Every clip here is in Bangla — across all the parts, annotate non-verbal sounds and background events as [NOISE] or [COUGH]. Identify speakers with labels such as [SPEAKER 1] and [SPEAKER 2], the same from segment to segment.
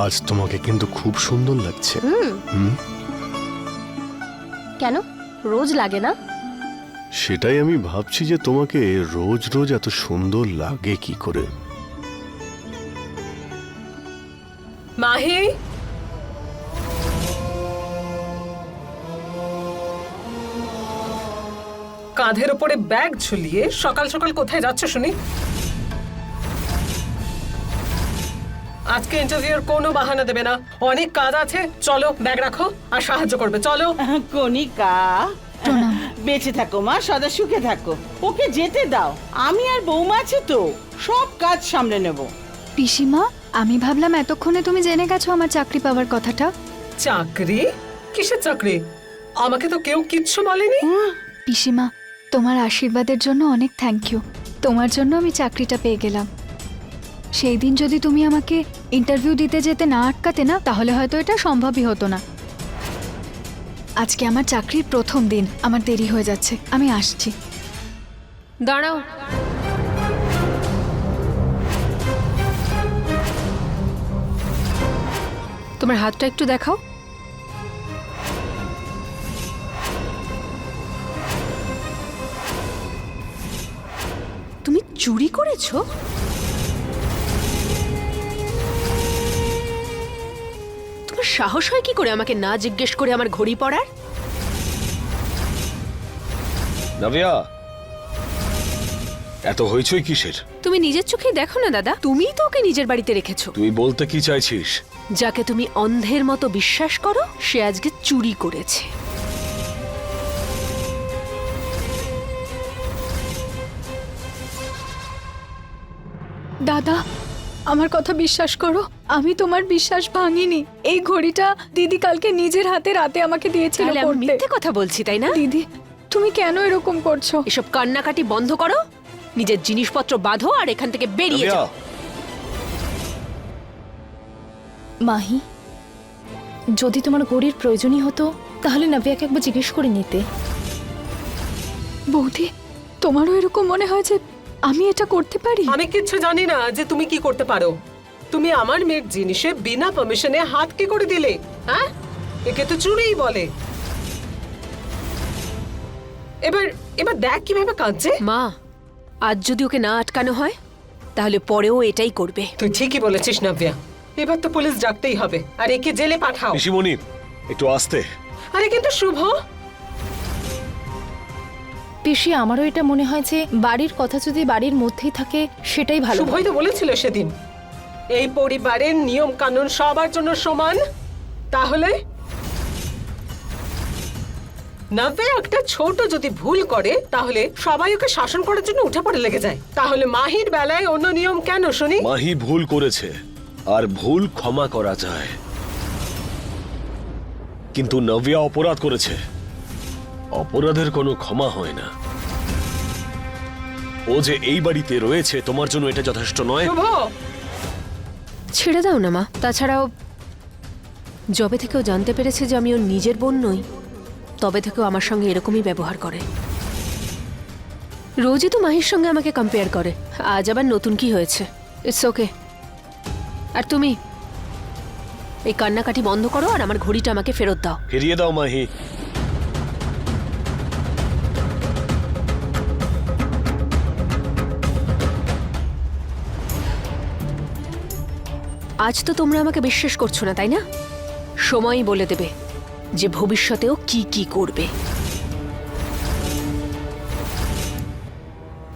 [SPEAKER 1] আজ তোমাকে কিন্তু খুব সুন্দর লাগছে।
[SPEAKER 2] হুম। কেন? রোজ লাগে না?
[SPEAKER 1] সেটাই আমি ভাবছি যে তোমাকে রোজ রোজ এত সুন্দর লাগে কি করে?
[SPEAKER 3] মাহি? কাঁধের উপরে ব্যাগ ঝুলিয়ে সকাল সকাল কোথায় যাচ্ছ শুনি? আজকে ইন্টারভিউর কোনো বাহানা দেবে না। অনেক কাজ আছে চলো ব্যাগ রাখো আর সাহায্য করবে চলো।
[SPEAKER 4] কণিকা বেঁচে থাকো মা সদা সুখে থাকো। ওকে যেতে দাও আমি আর বৌমা আছি তো সব কাজ সামলে নেব।
[SPEAKER 5] পিসিমা আমি ভাবলাম এতক্ষণে তুমি জেনে গেছো আমার চাকরি পাওয়ার কথাটা।
[SPEAKER 3] চাকরি? কিসের চাকরি? আমাকে তো কেউ কিচ্ছু বলেনি।
[SPEAKER 5] পিসিমা তোমার আশীর্বাদের জন্য অনেক থ্যাংক ইউ তোমার জন্য আমি চাকরিটা পেয়ে গেলাম। সেই দিন যদি তুমি আমাকে ইন্টারভিউ দিতে যেতে না আটকাতে না, তাহলে হয়তো এটা সম্ভবই হতো না। আজকে আমার চাকরির প্রথম দিন, আমার দেরি হয়ে যাচ্ছে। আমি আসছি।
[SPEAKER 2] দাঁড়াও। তোমার হাতটা একটু দেখাও। তুমি চুরি করেছ? সাহস হয় কি করে আমাকে না জিজ্ঞেস করে আমার ঘড়ি পড়ার?
[SPEAKER 6] নাভিয়া এত হইচই কিসের?
[SPEAKER 2] তুমি নিজের চোখেই দেখো না দাদা। তুমিই তো ওকে নিজের বাড়িতে রেখেছো।
[SPEAKER 6] তুই বলতে কি চাইছিস?
[SPEAKER 2] যাকে তুমি অন্ধের মতো বিশ্বাস করো সে আজকে চুরি করেছে।
[SPEAKER 5] দাদা আমার কথা বিশ্বাস করো আমি তোমার বিশ্বাস ভাঙিনি। এই ঘড়িটা দিদি কালকে নিজের হাতে রাতে আমাকে দিয়েছিল
[SPEAKER 2] তাহলে আমি
[SPEAKER 5] পড়তে।
[SPEAKER 2] মিথ্যে কথা বলছি তাই না?
[SPEAKER 5] দিদি তুমি কেন এরকম করছ?
[SPEAKER 2] এসব কান্নাকাটি বন্ধ করো নিজের জিনিসপত্র বাঁধো আর এখান থেকে বেরিয়ে যাও।
[SPEAKER 7] মাহি যদি তোমার ঘড়ির প্রয়োজনই হতো তাহলে নাভিয়াকে একবার জিজ্ঞেস করে নিতে।
[SPEAKER 5] বৌদি তোমারও এরকম মনে হয় যে আমি এটা করতে পারি?
[SPEAKER 3] আমি কিচ্ছু জানি না যে তুমি কি করতে পারো। তুমি আমার মেয়ের জিনিসে বিনা পারমিশনে হাত কি করে দিলে? হ্যাঁ? একে তো চুরিই বলে। এবার এবার দেখ কীভাবে কাঁদছে।
[SPEAKER 2] মা আজ যদি ওকে না আটকানো হয় তাহলে পরেও এটাই করবে।
[SPEAKER 3] তুই ঠিকই বলেছিস নাভিয়া। এবার তো পুলিশ ডাকতেই হবে। আর একে জেলে পাঠাও।
[SPEAKER 6] পিসিমণি একটু আসতে।
[SPEAKER 3] আরে কিন্তু শুভ
[SPEAKER 7] পিসি আমারও এটা মনে হয় যে বাড়ির কথা যদি বাড়ির মধ্যেই থাকে সেটাই ভালো।
[SPEAKER 3] শুভই তো বলেছিল সেদিন। এই পরিবারের নিয়ম কানুন সবার জন্য সমান? তাহলে? নব্বে একটা ছোট যদি ভুল করে তাহলে সবাই ওকে শাসন করার জন্য উঠে পড়ে লেগে যায়। তাহলে মাহির বেলায় অন্য নিয়ম কেন শুনি?
[SPEAKER 6] মাহি ভুল করেছে আর ভুল ক্ষমা করা যায়। কিন্তু নভিয়া অপরাধ করেছে। অপরাধের কোনো ক্ষমা হয় না। ও যে এই বাড়িতে রয়েছে তোমার জন্য এটা যথেষ্ট নয়।
[SPEAKER 2] ছেড়ে দাও না মা। তাছাড়াও যবে থেকেও জানতে পেরেছে যে আমি ওর নিজের বোন নই তবে থেকেও আমার সঙ্গে এরকমই ব্যবহার করে। রোজই তো মাহির সঙ্গে আমাকে কম্পেয়ার করে। আজ আবার নতুন কি হয়েছে? ইটস ওকে আর তুমি? এই কান্নাকাটি বন্ধ করো আর আমার ঘড়িটা আমাকে ফেরত দাও।
[SPEAKER 6] ফিরিয়ে দাও মাহি।
[SPEAKER 2] আজ তো তোমরা আমাকে বিশ্বাস করছ না, তাই না? সময়ই বলে দেবে যে ভবিষ্যতেও কি কি করবে।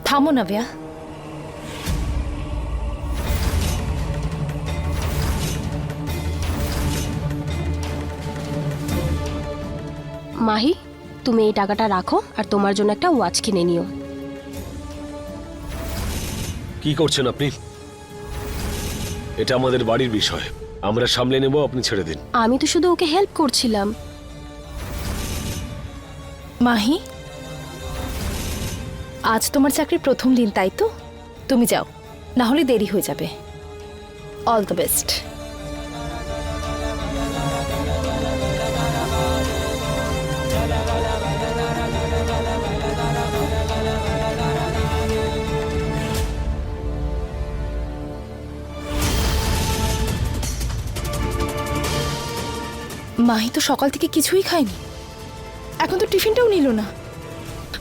[SPEAKER 7] থামো না নাভিয়া।
[SPEAKER 2] মাহি, তুমি এই টাকাটা রাখো আর তোমার জন্য একটা ওয়াচ কিনে নিও।
[SPEAKER 6] কি করছেন আপনি? এটা আমাদের বাড়ির বিষয়। আমরা সামলে নেব, আপনি ছেড়ে দিন।
[SPEAKER 2] আমি তো শুধু ওকে হেল্প করছিলাম।
[SPEAKER 7] মাহি, আজ তোমার চাকরির প্রথম দিন, তাই তো? তুমি যাও, না হলে দেরি হয়ে যাবে। অল দ্য বেস্ট মাহি তো সকাল থেকে কিছুই খায়নি। এখন তো টিফিনটাও নিল না।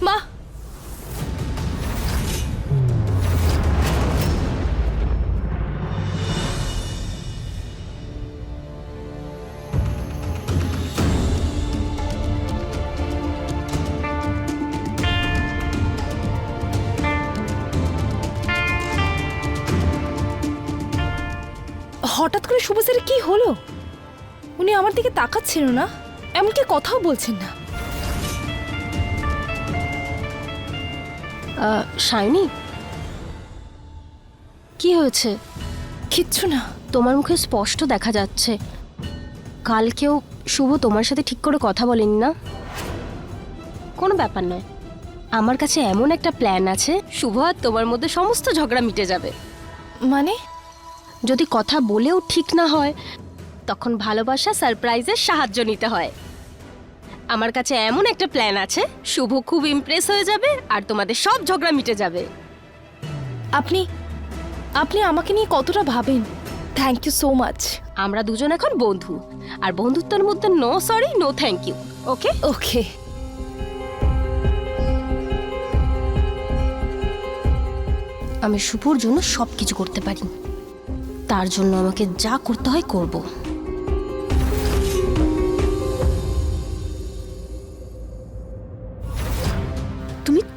[SPEAKER 7] মা! হঠাৎ করে শুভ কি হলো? উনি আমার দিকে তাকাচ্ছিল না এমনকি কথাও বলছেন না।
[SPEAKER 8] শাইনি? কি হয়েছে?
[SPEAKER 7] কিচ্ছু না।
[SPEAKER 8] তোমার মুখে স্পষ্ট দেখা যাচ্ছে। কালকেও শুভ তোমার সাথে ঠিক করে কথা বলেনি না? কোনো ব্যাপার নয়। আমার কাছে এমন একটা প্ল্যান আছে শুভ আর তোমার মধ্যে সমস্ত ঝগড়া মিটে যাবে।
[SPEAKER 7] মানে?
[SPEAKER 8] যদি কথা বলেও ঠিক না হয় তখন ভালোবাসা সারপ্রাইজের সাহায্য নিতে হয়। আমার কাছে এমন একটা প্ল্যান আছে শুভ খুব ইমপ্রেস হয়ে যাবে আর তোমাদের সব ঝগড়া মিটে যাবে।
[SPEAKER 7] আপনি আপনি আমাকে নিয়ে কতটা ভাবেন? থ্যাংক ইউ সো মাচ
[SPEAKER 8] আমরা দুজন এখন বন্ধু আর বন্ধুত্বের মধ্যে no sorry no thank you okay
[SPEAKER 7] okay
[SPEAKER 8] আমি শুভর জন্য সব কিছু করতে পারি। তার জন্য আমাকে যা করতে হয় করব।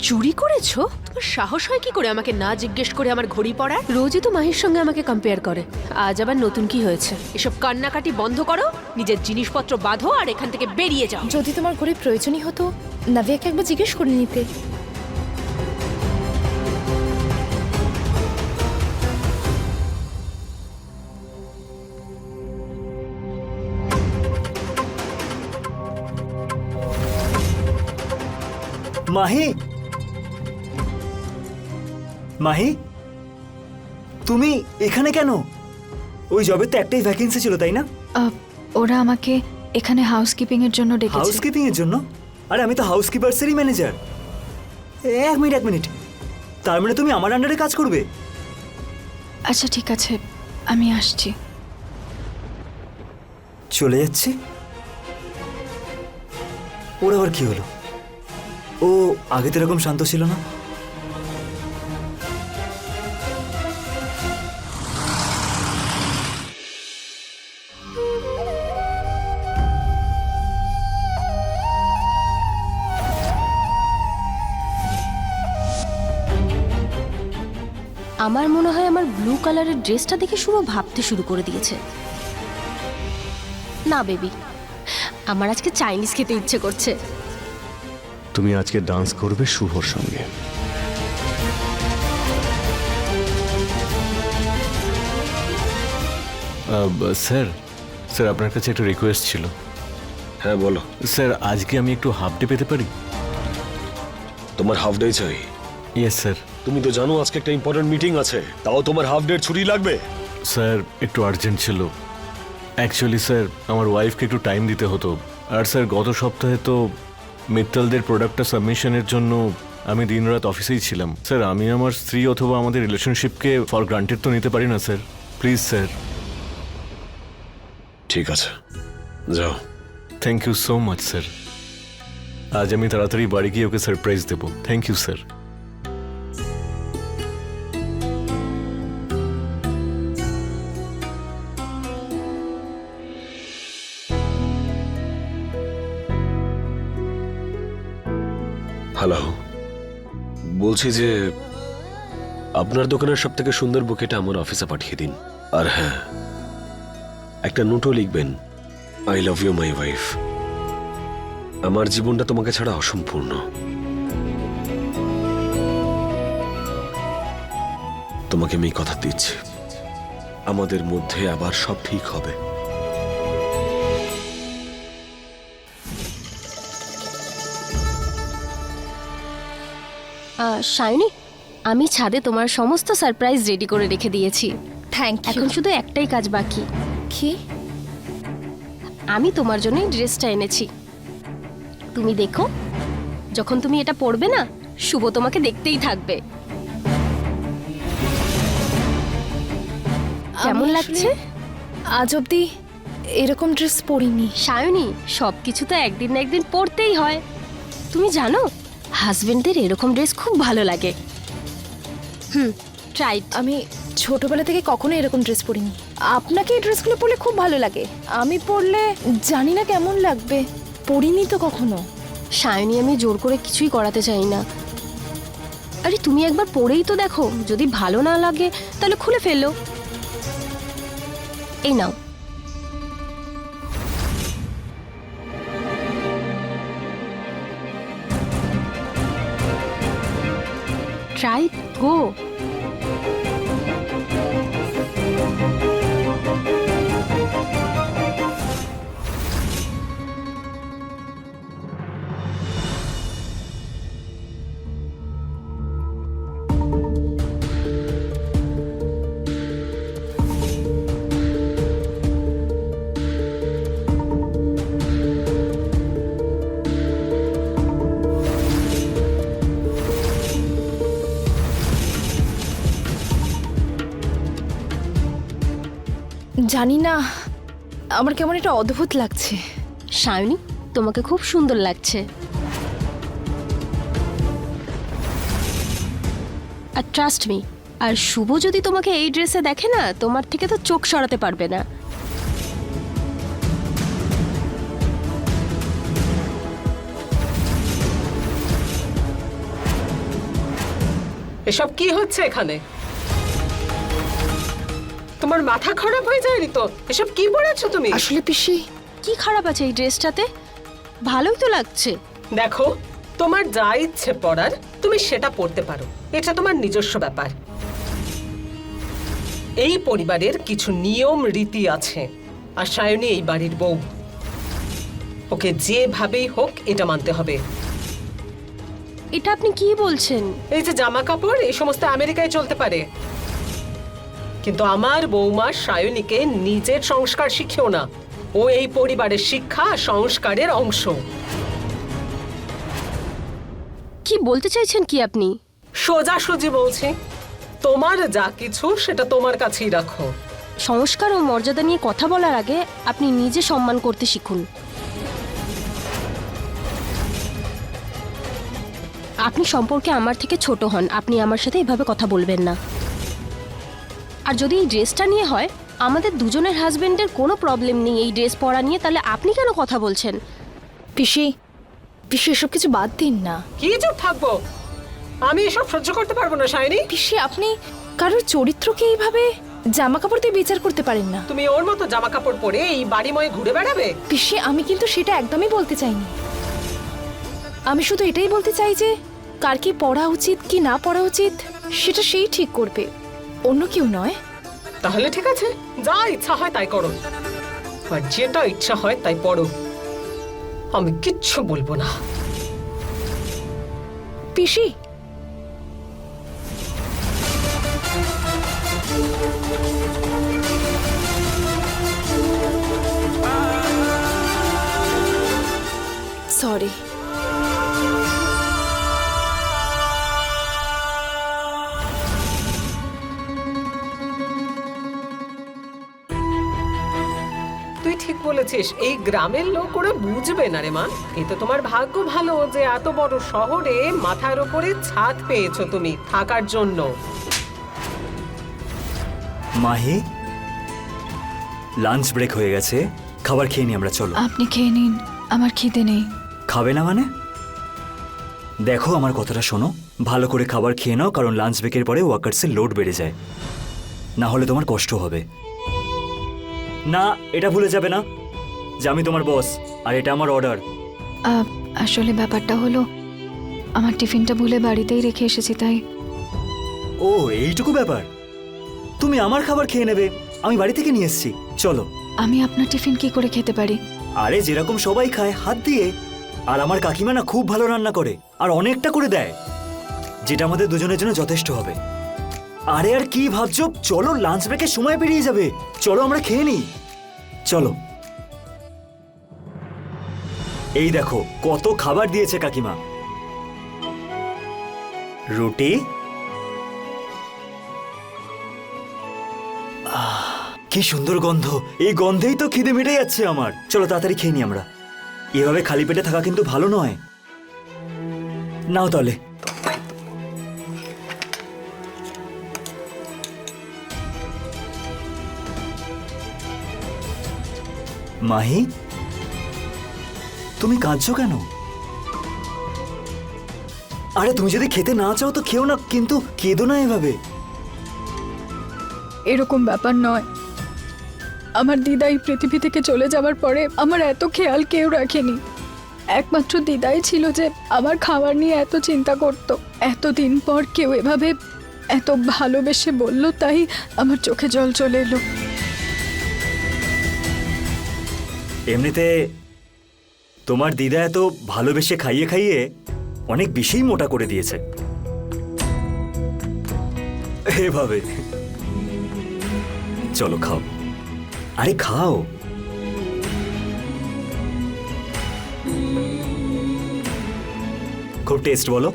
[SPEAKER 2] চুরি করেছ? তোমার সাহস হয় কি করে আমাকে না জিজ্ঞেস করে আমার ঘড়ি পড়ার রোজই তো মাহির সঙ্গে আমাকে কম্পেয়ার করে। আজ আবার নতুন কি হয়েছে? এসব কান্নাকাটি বন্ধ করো নিজের জিনিসপত্র বাঁধো আর এখান থেকে বেরিয়ে যাও।
[SPEAKER 7] যদি তোমার ঘড়ির প্রয়োজনই হতো নাভিয়াকে একবার জিজ্ঞেস করে নিতে।
[SPEAKER 9] মাহি মাহি তুমি এখানে কেন? ওই জবের তো একটাই ভ্যাকেন্সি ছিল তাই না?
[SPEAKER 5] আহ, ওরা আমাকে এখানে হাউসকিপিং এর জন্য ডেকেছে।
[SPEAKER 9] হাউসকিপিং এর জন্য? আরে আমি তো হাউসকিপার্সেরই ম্যানেজার এক মিনিট এক মিনিট। তার মানে তুমি আমার আন্ডারে কাজ করবে?
[SPEAKER 5] আচ্ছা ঠিক আছে আমি আসছি।
[SPEAKER 9] চলে যাচ্ছে? ওর আবার কি হলো? ও আগে তো এরকম শান্ত ছিল না?
[SPEAKER 8] কালারের ড্রেসটা দেখে শুভ ভাবতে শুরু করে দিয়েছে। না বেবি আমার আজকে চাইনিজ খেতে ইচ্ছে করছে।
[SPEAKER 1] তুমি আজকে ডান্স করবে শুভর সঙ্গে। স্যার স্যার আপনার কাছে একটা রিকোয়েস্ট ছিল।
[SPEAKER 6] হ্যাঁ বলো।
[SPEAKER 1] স্যার আজকে আমি একটু হাফ ডে পেতে পারি?
[SPEAKER 6] তোমার হাফ ডে চাই।
[SPEAKER 1] ইয়েস স্যার
[SPEAKER 6] তুমি তো জানো আজকে একটা ইম্পর্টেন্ট মিটিং আছে। তাও তোমার হাফ ডে ছুটি লাগবে?
[SPEAKER 1] স্যার একটু আর্জেন্ট ছিল। অ্যাকচুয়ালি স্যার আমার ওয়াইফকে একটু টাইম দিতে হতো। আর স্যার গত সপ্তাহে তো মিত্তালদের প্রোডাক্টটা সাবমিশনের জন্য আমি দিনরাত অফিসেই ছিলাম। স্যার আমি আমার স্ত্রী অথবা আমাদের রিলেশনশিপকে ফর গ্রান্টেড তো নিতে পারি না স্যার প্লিজ স্যার
[SPEAKER 6] ঠিক আছে। যাও।
[SPEAKER 1] Thank you so much sir আজ আমি তাড়াতাড়ি বাড়ি গিয়ে ওকে সারপ্রাইজ দেবো। Thank you sir
[SPEAKER 6] hello. বলছি যে, আপনার দোকানের সব থেকে সুন্দর বুকেটা আমার অফিসে পাঠিয়ে দিন। আর হ্যাঁ একটা নোটও লিখবেন I love you my wife আমার জীবনটা তোমাকে ছাড়া অসম্পূর্ণ। তোমাকে আমি কথা দিচ্ছি। আমাদের মধ্যে আবার সব ঠিক হবে।
[SPEAKER 8] শাইনি আমি ছাদে তোমার সমস্ত সারপ্রাইজ রেডি করে রেখে দিয়েছি।
[SPEAKER 7] থ্যাংক ইউ
[SPEAKER 8] এখন শুধু একটাই কাজ বাকি।
[SPEAKER 7] কি?
[SPEAKER 8] আমি তোমার জন্য ড্রেসটা এনেছি। তুমি দেখো যখন তুমি এটা পরবে না শুভ তোমাকে দেখতেই থাকবে। কেমন লাগছে?
[SPEAKER 7] আজ অবধি এরকম ড্রেস পরিনি।
[SPEAKER 8] সায়নী সব কিছু তো একদিন না একদিন পরতেই হয়। তুমি জানো হাজবেন্ডদের এরকম ড্রেস খুব ভালো লাগে। হুম ট্রাই
[SPEAKER 7] আমি ছোটবেলা থেকে কখনো এরকম ড্রেস পরিনি। আপনাকে এই ড্রেসগুলো পরলে খুব ভালো লাগে। আমি পরলে জানি না কেমন লাগবে। পরিনি তো কখনো।
[SPEAKER 8] সায়নী আমি জোর করে কিছুই করাতে চাই না। আরে তুমি একবার পরেই তো দেখো। যদি ভালো না লাগে তাহলে খুলে ফেলো। এই নাও। ট্রাই গো
[SPEAKER 7] জানি না আমার কেমন একটা অদ্ভুত লাগছে।
[SPEAKER 8] সায়নী তোমাকে খুব সুন্দর লাগছে। আর ট্রাস্ট মি আর শুভ যদি তোমাকে এই ড্রেসে দেখে না তোমার থেকে তো চোখ সরাতে পারবে না।
[SPEAKER 3] এসব কি হচ্ছে এখানে? তোমার মাথা খারাপ হয়ে যায়নি তো? এসব কি পড়েছো তুমি?
[SPEAKER 7] আসলে পিসি
[SPEAKER 8] কি খারাপ আছে এই ড্রেসটাতে? ভালোই তো লাগছে।
[SPEAKER 3] দেখো তোমার যা ইচ্ছে পড়ার তুমি সেটা পড়তে পারো। এটা তোমার নিজস্ব ব্যাপার। এই পরিবারের কিছু নিয়ম রীতি আছে। আর সায়নী এই বাড়ির বউ। ওকে যেভাবেই হোক এটা মানতে হবে।
[SPEAKER 8] এটা আপনি কি বলছেন?
[SPEAKER 3] এই যে জামা কাপড় এই সমস্ত আমেরিকায় চলতে পারে। কিন্তু আমার বৌমা সায়নীকে নিজের সংস্কার শিখেও না। ও এই পরিবারের শিক্ষা সংস্কারের অংশ।
[SPEAKER 8] কি বলতে চাইছেন কি আপনি?
[SPEAKER 3] সোজা সোজাসুজি বলছি তোমার যা কিছু সেটা তোমার কাছেই রাখো।
[SPEAKER 8] সংস্কার ও মর্যাদা নিয়ে কথা বলার আগে আপনি নিজে সম্মান করতে শিখুন। আপনি সম্পর্কে আমার থেকে ছোট হন আপনি আমার সাথে এভাবে কথা বলবেন না। আর যদি এই ড্রেসটা নিয়ে হয় আমাদের দুজনের হাজবেন্ডের কোনো প্রবলেম নেই এই ড্রেস পরা নিয়ে তাহলে আপনি কেন কথা বলছেন?
[SPEAKER 7] পিসি পিসি এসব কিছু বাদ দিন না।
[SPEAKER 3] কি চুপ থাকব? আমি এসব সহ্য করতে পারব না শাইনি
[SPEAKER 7] পিসি আপনি কারোর চরিত্রকে এইভাবে জামা কাপড় দিয়ে বিচার করতে পারেন না।
[SPEAKER 3] তুমি ওর মতো জামা কাপড় পরে এই বাড়িময় ঘুরে বেড়াবে?
[SPEAKER 7] পিসি আমি কিন্তু সেটা একদমই বলতে চাইনি। আমি শুধু এটাই বলতে চাই যে কার কি পড়া উচিত কি না পড়া উচিত সেটা সেই ঠিক করবে। অন্য কেউ নয়?
[SPEAKER 3] তাহলে ঠিক আছে যা ইচ্ছা হয় তাই করো। আর যেটা ইচ্ছা হয় তাই পড়ো। আমি কিচ্ছু বলব না।
[SPEAKER 7] পিসি?
[SPEAKER 3] ঠিক বলেছিস এই গ্রামের লোক ওরা বুঝবে না রে মা। এ তো তোমার ভাগ্য ভালো যে এত বড় শহরে মাথার ওপরে ছাদ পেয়েছ তুমি থাকার জন্য।
[SPEAKER 9] মাহি লাঞ্চ ব্রেক হয়ে গেছে খাবার খেয়ে নি আমরা চলো।
[SPEAKER 5] আপনি খেয়ে নিন আমার খিদে নেই।
[SPEAKER 9] খাবে না মানে? দেখো আমার কথাটা শোনো ভালো করে খাবার খেয়ে নাও কারণ লাঞ্চ ব্রেকের পরে ওয়ার্কার্সের লোড বেড়ে যায়। না হলে তোমার কষ্ট হবে। না এটা ভুলে যাবে না। যে আমি তোমার বস আর এটা আমার অর্ডার
[SPEAKER 5] আসলে ব্যাপারটা হলো আমার টিফিনটা ভুলে বাড়িতেই রেখে এসেছি তাই।
[SPEAKER 9] ও এইটুকু ব্যাপার। তুমি আমার খাবার খেয়ে নেবে আমি বাড়ি থেকে নিয়ে এসেছি। চলো।
[SPEAKER 5] আমি আপনার টিফিন কি করে খেতে পারি?
[SPEAKER 9] আরে যেরকম সবাই খায় হাত দিয়ে। আর আমার কাকিমা না খুব ভালো রান্না করে আর অনেকটা করে দেয়। যেটা আমাদের দুজনের জন্য যথেষ্ট হবে। আরে আর কি ভাবছ? চলো লাঞ্চ ব্রেকের সময় পেরিয়ে যাবে। চলো আমরা খেয়ে নিই। চলো। এই দেখো, কত খাবার দিয়েছে কাকিমা। রুটি। কি সুন্দর গন্ধ। এই গন্ধেই তো খিদে মিটে যাচ্ছে আমার। চলো তাড়াতাড়ি খেয়ে নি আমরা। এভাবে খালি পেটে থাকা কিন্তু ভালো নয়। নাও তাহলে। মাহি তুমি কাঁদছো কেন? আরে তুমি যদি খেতে না চাও তো খেও না কিন্তু কেঁদো না এভাবে।
[SPEAKER 5] এরকম ব্যাপার নয়। আমার দিদা এই পৃথিবী থেকে চলে যাওয়ার পরে আমার এত খেয়াল কেউ রাখেনি। একমাত্র দিদাই ছিল যে আমার খাবার নিয়ে এত চিন্তা করত। এতদিন পর কেউ এভাবে এত ভালোবেসে বলল তাই আমার চোখে জল চলে এলো।
[SPEAKER 9] এমনিতে তোমার দিদা এত ভালোবেসে খাইয়ে খাইয়ে অনেক বেশিই মোটা করে দিয়েছে। এভাবে। চলো খাও। আরে খাও। খুব টেস্ট বলো।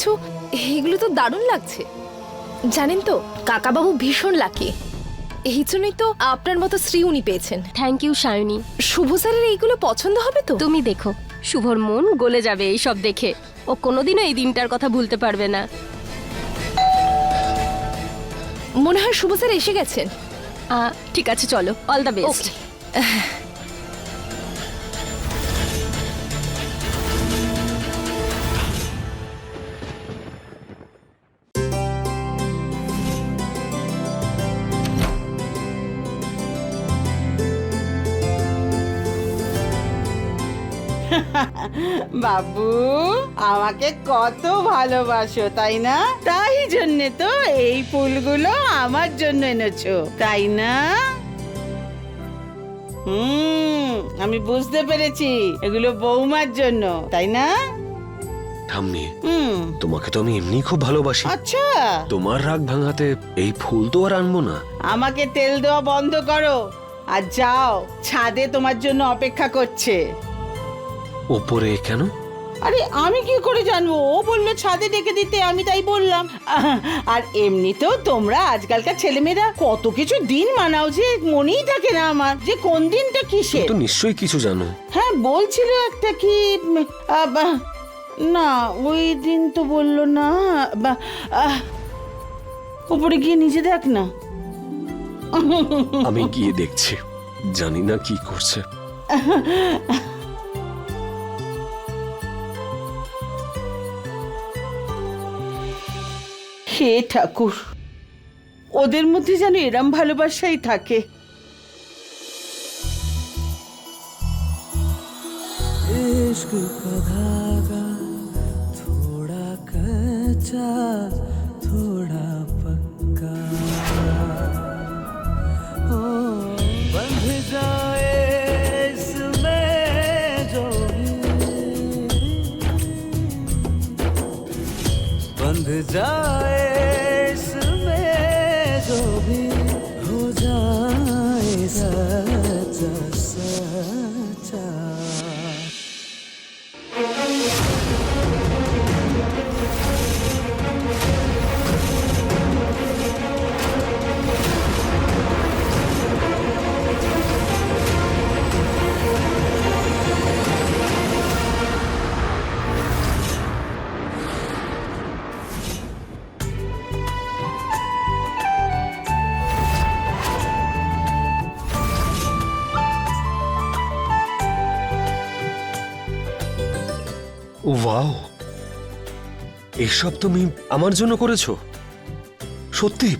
[SPEAKER 7] কিছু? এগুলো তো দারুণ লাগছে। জানেন তো কাকাবাবু ভীষণ লাকি এই জন্যই তো আপনার মতো শ্রী উনি পেয়েছেন।
[SPEAKER 8] থ্যাংক ইউ সায়নী
[SPEAKER 7] শুভ স্যারের এইগুলো পছন্দ হবে তো?
[SPEAKER 8] তুমি দেখো শুভর মন গলে যাবে এই সব দেখে। ও কোনোদিনও এই দিনটার কথা ভুলতে পারবে না।
[SPEAKER 7] মনে হয় শুভ স্যার এসে গেছেন।
[SPEAKER 8] ঠিক আছে চলো। অল দ্য বেস্ট
[SPEAKER 4] বাবু আমাকে কত ভালোবাসো তাই না? তাই জন্যে তো এই ফুলগুলো আমার জন্য এনেছো তাই না? হুম আমি বুঝতে পেরেছি এগুলো বৌমার জন্য তাই না?
[SPEAKER 6] ঠাম্মি
[SPEAKER 4] হুম।
[SPEAKER 6] তোমাকে তো আমি এমনি খুব ভালোবাসি।
[SPEAKER 4] আচ্ছা।
[SPEAKER 6] তোমার রাগ ভাঙাতে এই ফুল তো আর আনব না।
[SPEAKER 4] আমাকে তেল দেওয়া বন্ধ করো আর যাও ছাদে তোমার জন্য অপেক্ষা করছে।
[SPEAKER 6] ওপরে কেন?
[SPEAKER 4] আরে আমি কি করে জানব? ও বলল ছাদে ডেকে দিতে আমি তাই বললাম। আর এমনিতেও তোমরা আজকালকার ছেলেমেয়েরা কত কিছু দিন মানাও যে মনেই থাকে না আমার। যে কোন দিনটা কিসের?
[SPEAKER 6] তো নিশ্চয়ই কিছু জানো।
[SPEAKER 4] হ্যাঁ বলছিল একটা কি আহ, না ওই দিন তো বলল না বা আহ, উপরে গিয়ে নিজে দেখ না।
[SPEAKER 6] আমি গিয়ে দেখছি জানি না কি করছে। [LAUGHS]
[SPEAKER 4] হে ঠাকুর ওদের মধ্যে যেন এরম ভালোবাসাই থাকে
[SPEAKER 10] इश्क का धागा थोड़ा कच्चा थोड़ा पक्का ओ बंध जाए इसमें जो भी बंध जाए
[SPEAKER 6] এসব তুমি আমার জন্য করেছ? সত্যি?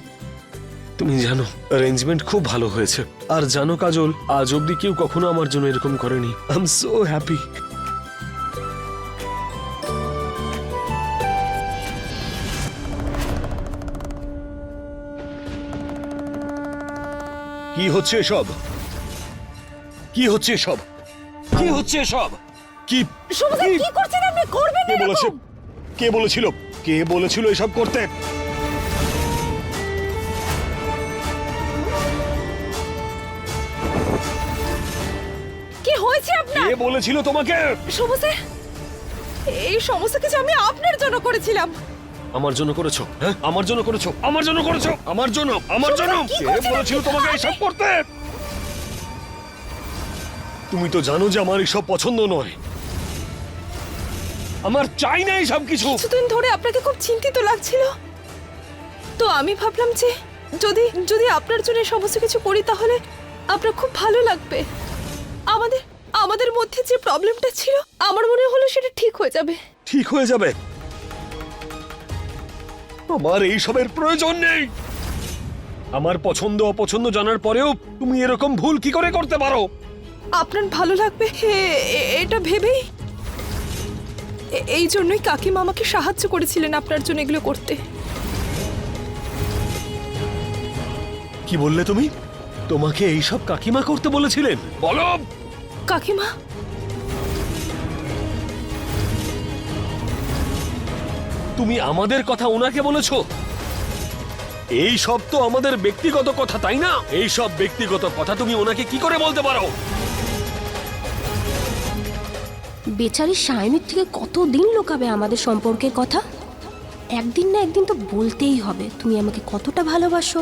[SPEAKER 6] তুমি জানো অ্যারেঞ্জমেন্ট খুব ভালো হয়েছে। আর জানো কাজল আজ অব্দি কেউ কখনো আমার জন্য এরকম করেনি। আই এম সো হ্যাপি কি হচ্ছে এসব? কি হচ্ছে এসব? কি হচ্ছে এসব? কি
[SPEAKER 11] কি করছেন আপনি? করবেন
[SPEAKER 6] বলেছে? কে বলেছিল? কে বলেছিল এসব করতে?
[SPEAKER 11] কি হয়েছে আপনার?
[SPEAKER 6] কে বলেছিল তোমাকে?
[SPEAKER 11] শুভ এই সমস্ত কিছু আমি আপনার জন্য করেছিলাম।
[SPEAKER 6] আমার জন্য করেছ? হ্যাঁ? আমার জন্য করেছ? আমার জন্য করেছ? আমার জন্য? আমার জন্য?
[SPEAKER 11] কে
[SPEAKER 6] বলেছিল তোমাকে এসব করতে? তুমি তো জানো যে আমার এসব পছন্দ নয়। আমার চাই না এইসব কিছু
[SPEAKER 11] কিছুদিন ধরে আপনাকে খুব চিন্তিত লাগছিল। তো আমি ভাবলাম যে যদি যদি আপনার জন্য সমস্ত কিছু করি তাহলে আপনার খুব ভালো লাগবে। আমাদের আমাদের মধ্যে যে প্রবলেমটা ছিল আমার মনে হলো সেটা ঠিক হয়ে যাবে।
[SPEAKER 6] ঠিক হয়ে যাবে। আমার এইসবের প্রয়োজন নেই। আমার পছন্দ অপছন্দ জানার পরেও তুমি এরকম ভুল কি করে করতে পারো?
[SPEAKER 11] আপনার ভালো লাগবে এটা ভেবেই? এই জন্যই কাকিমা আমাকে সাহায্য করেছিলেন আপনার জন্য এগুলো করতে।
[SPEAKER 6] কি বললে তুমি? তোমাকে এইসব কাকিমা করতে বলেছিলেন? বলো।
[SPEAKER 11] কাকিমা?
[SPEAKER 6] তুমি আমাদের কথা ওনাকে বলেছ? এই সব তো আমাদের ব্যক্তিগত কথা তাই না? এই সব ব্যক্তিগত কথা তুমি ওনাকে কি করে বলতে পারো?
[SPEAKER 8] বেচারি সায়নিক থেকে কতদিন লোকাবে আমাদের সম্পর্কের কথা? একদিন না একদিন তো বলতেই হবে, তুমি আমাকে কতটা ভালোবাসো।